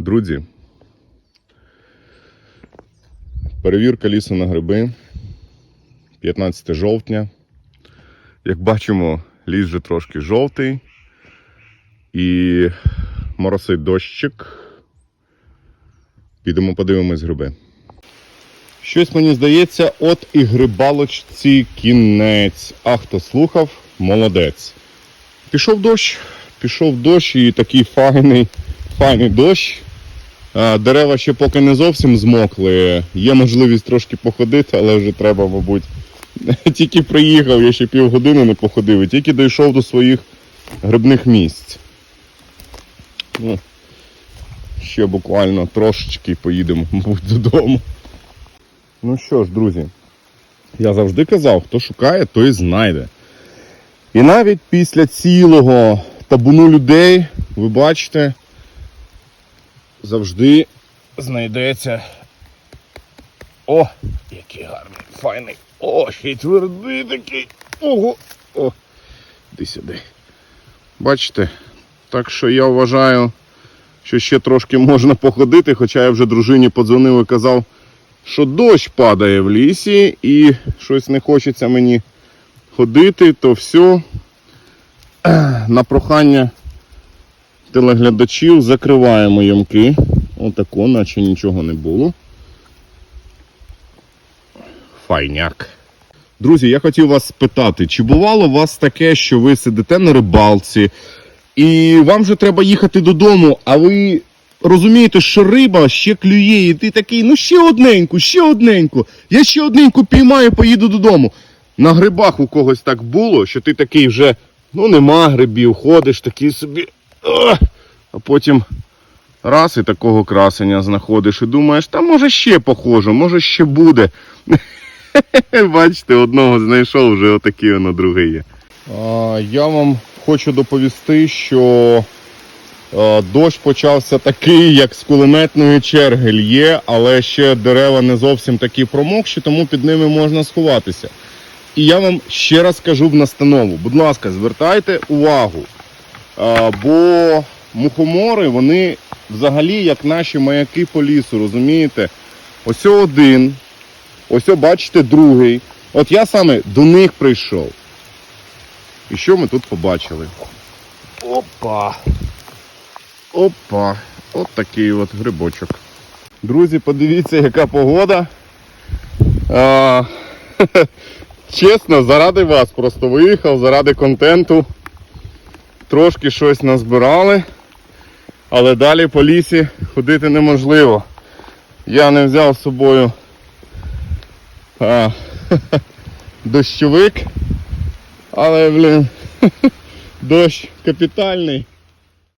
Друзі, перевірка лісу на гриби. 15 жовтня. Як бачимо, ліс вже трошки жовтий. І моросить дощик. Підемо подивимось гриби. Щось мені здається, от і грибалочці кінець. А хто слухав, молодець. Пішов дощ, пішов дощ і такий файний, файний дощ. Дерева ще поки не зовсім змокли. Є можливість трошки походити, але вже треба, мабуть. Тільки приїхав, я ще півгодини не походив, і тільки дійшов до своїх грибних місць. Ну, ще буквально трошечки поїдемо, мабуть, додому. Ну що ж, друзі, я завжди казав, хто шукає, той знайде. І навіть після цілого табуну людей, ви бачите, завжди знайдеться. О, який гарний, файний. О, ще й твердий такий. Ого. О, іди сюди. Бачите? Так що я вважаю, що ще трошки можна походити, хоча я вже дружині подзвонив і казав, що дощ падає в лісі і щось не хочеться мені ходити, то все. На прохання телеглядачів закриваємо ямки. Отако, наче нічого не було. Файняк. Друзі, я хотів вас спитати, чи бувало у вас таке, що ви сидите на рибалці, і вам вже треба їхати додому, а ви розумієте, що риба ще клює, і ти такий, ну ще одненьку, ще одненьку. Я ще одненьку піймаю, поїду додому. На грибах у когось так було, що ти такий вже, ну нема грибів, ходиш такий собі. А потім раз і такого красення знаходиш і думаєш, та може ще похожу, може ще буде. Бачите, одного знайшов, вже отакий воно другий є. Я вам хочу доповісти, що дощ почався такий, як з кулеметної черги лє, але ще дерева не зовсім такі промокші, тому під ними можна сховатися. І я вам ще раз кажу в настанову, будь ласка, звертайте увагу. Бо мухомори, вони взагалі як наші маяки по лісу, розумієте? Ось один, ось бачите, другий. От я саме до них прийшов. І що ми тут побачили? Опа! Опа! От такий от грибочок. Друзі, подивіться, яка погода. А, чесно, заради вас просто виїхав, заради контенту. Трошки щось назбирали, але далі по лісі ходити неможливо. Я не взяв з собою а, дощовик, але, блін, дощ капітальний.